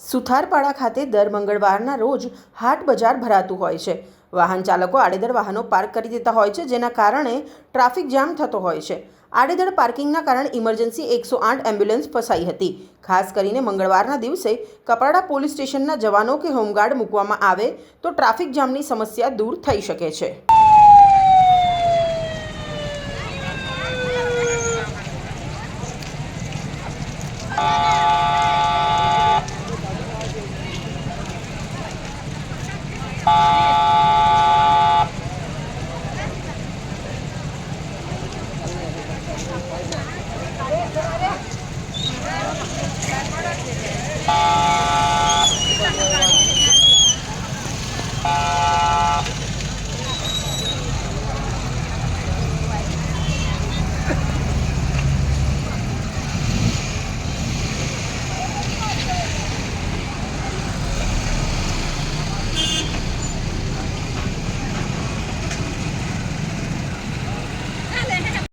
સુથારપાડા ખાતે દર મંગળવારના રોજ હાટ બજાર ભરાતું હોય છે. વાહન ચાલકો આડેધડ વાહનો પાર્ક કરી દેતા હોય છે, જેના કારણે ટ્રાફિક જામ થતો હોય છે. આડેધડ પાર્કિંગના કારણે ઇમરજન્સી એકસો આઠ એમ્બ્યુલન્સ ફસાઈ હતી. ખાસ કરીને મંગળવારના દિવસે કપરાડા પોલીસ સ્ટેશનના જવાનો કે હોમગાર્ડ મૂકવામાં આવે તો ટ્રાફિક જામની સમસ્યા દૂર થઈ શકે છે. Thank you.